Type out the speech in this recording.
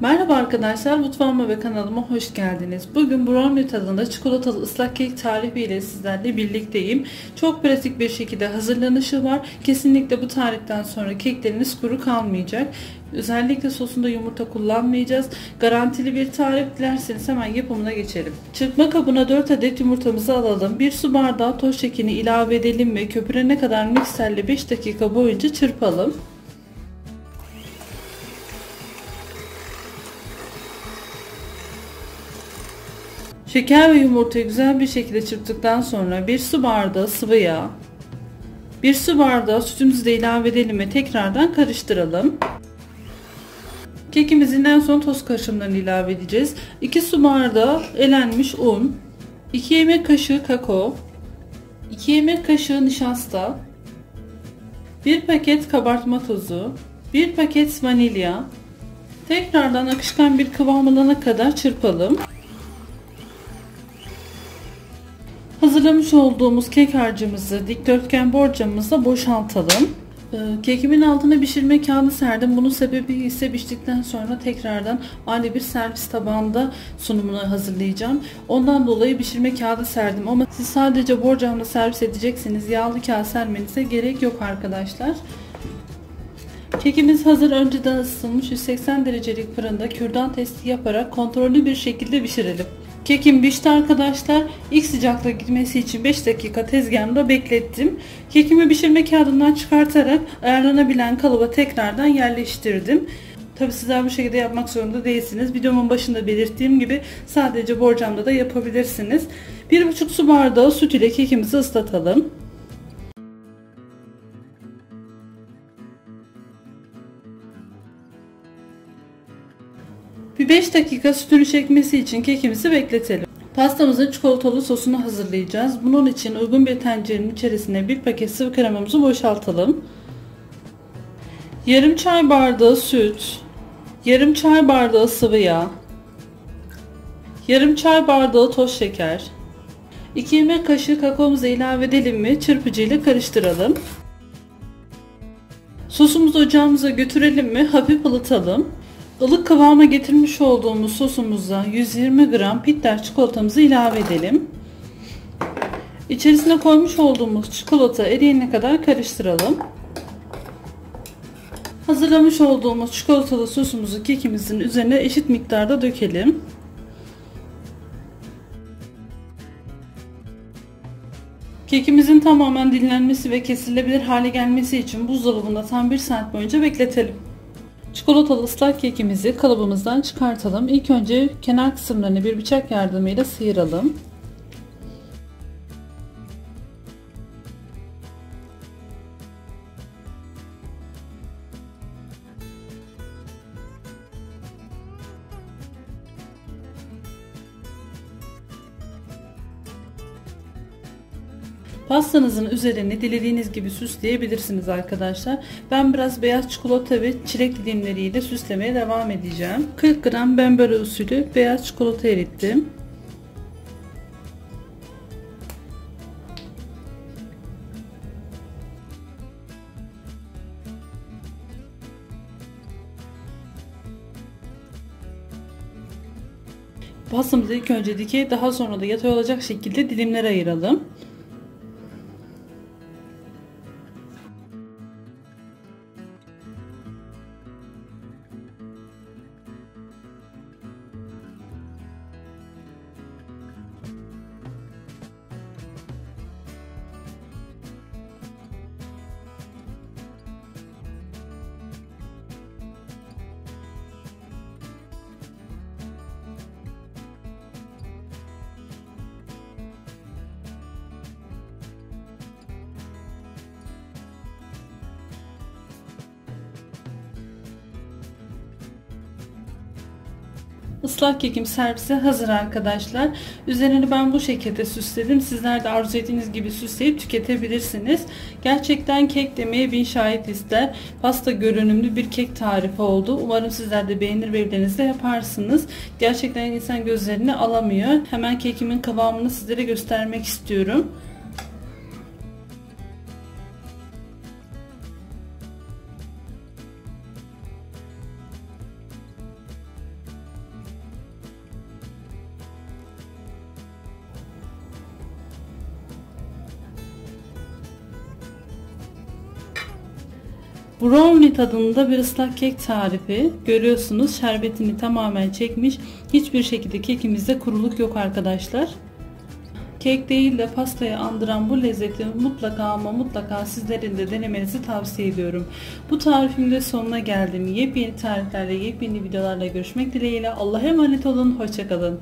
Merhaba arkadaşlar, mutfağıma ve kanalıma hoş geldiniz. Bugün brownie tadında çikolatalı ıslak kek tarifi ile sizlerle birlikteyim. Çok pratik bir şekilde hazırlanışı var. Kesinlikle bu tariften sonra kekleriniz kuru kalmayacak. Özellikle sosunda yumurta kullanmayacağız. Garantili bir tarif dilerseniz hemen yapımına geçelim. Çırpma kabına 4 adet yumurtamızı alalım. 1 su bardağı toz şekerini ilave edelim ve köpürene kadar mikserle 5 dakika boyunca çırpalım. Şeker ve yumurtayı güzel bir şekilde çırptıktan sonra bir su bardağı sıvı yağ, bir su bardağı sütümüzü de ilave edelim ve tekrardan karıştıralım. Kekimizin en son toz karışımlarını ilave edeceğiz. 2 su bardağı elenmiş un, 2 yemek kaşığı kakao, 2 yemek kaşığı nişasta, 1 paket kabartma tozu, 1 paket vanilya, tekrardan akışkan bir kıvam alana kadar çırpalım. Hazırlamış olduğumuz kek harcımızı dikdörtgen borcamımıza boşaltalım. Ee, kekimin altına pişirme kağıdı serdim. Bunun sebebi ise piştikten sonra tekrardan aynı bir servis tabağında sunumunu hazırlayacağım. Ondan dolayı pişirme kağıdı serdim. Ama siz sadece borcamla servis edecekseniz yağlı kağıt sermenize gerek yok arkadaşlar. Kekimiz hazır önceden ısıtılmış 180 derecelik fırında kürdan testi yaparak kontrollü bir şekilde pişirelim. Kekim pişti arkadaşlar. İlk sıcaklığa gitmesi için 5 dakika tezgahımda beklettim. Kekimi pişirme kağıdından çıkartarak ayarlanabilen kalıba tekrardan yerleştirdim. Tabi sizler bu şekilde yapmak zorunda değilsiniz. Videomun başında belirttiğim gibi sadece borcamda da yapabilirsiniz. 1,5 su bardağı süt ile kekimizi ıslatalım. Bir 5 dakika sütünü çekmesi için kekimizi bekletelim. Pastamızın çikolatalı sosunu hazırlayacağız. Bunun için uygun bir tencerenin içerisine bir paket sıvı kremamızı boşaltalım. Yarım çay bardağı süt, yarım çay bardağı sıvı yağ, yarım çay bardağı toz şeker, 2 yemek kaşığı kakaomuzu ilave edelim mi çırpıcı ile karıştıralım. Sosumuzu ocağımıza götürelim mi hafif ılıtalım. Ilık kıvama getirmiş olduğumuz sosumuza 120 gram bitter çikolatamızı ilave edelim. İçerisine koymuş olduğumuz çikolata eriyene kadar karıştıralım. Hazırlamış olduğumuz çikolatalı sosumuzu kekimizin üzerine eşit miktarda dökelim. Kekimizin tamamen dinlenmesi ve kesilebilir hale gelmesi için buzdolabında tam 1 saat boyunca bekletelim. Çikolatalı ıslak kekimizi kalıbımızdan çıkartalım. İlk önce kenar kısımlarını bir bıçak yardımıyla sıyıralım. Pastanızın üzerini dilediğiniz gibi süsleyebilirsiniz arkadaşlar. Ben biraz beyaz çikolata ve çilek dilimleriyle süslemeye devam edeceğim. 40 gram bembere usulü beyaz çikolata erittim. Pastamızı ilk önce dikey daha sonra da yatay olacak şekilde dilimlere ayıralım. Islak kekim servise hazır arkadaşlar. Üzerini ben bu şekilde süsledim. Sizler de arzu ettiğiniz gibi süsleyip tüketebilirsiniz. Gerçekten kek demeye bin şahit ister. Pasta görünümlü bir kek tarifi oldu. Umarım sizler de beğenir ve evlerinizde yaparsınız. Gerçekten insan gözlerini alamıyor. Hemen kekimin kıvamını sizlere göstermek istiyorum. Brownie tadında bir ıslak kek tarifi. Görüyorsunuz şerbetini tamamen çekmiş. Hiçbir şekilde kekimizde kuruluk yok arkadaşlar. Kek değil de pastayı andıran bu lezzeti mutlaka ama mutlaka sizlerin de denemenizi tavsiye ediyorum. Bu tarifimin de sonuna geldim. Yepyeni tariflerle, yepyeni videolarla görüşmek dileğiyle. Allah'a emanet olun. Hoşçakalın.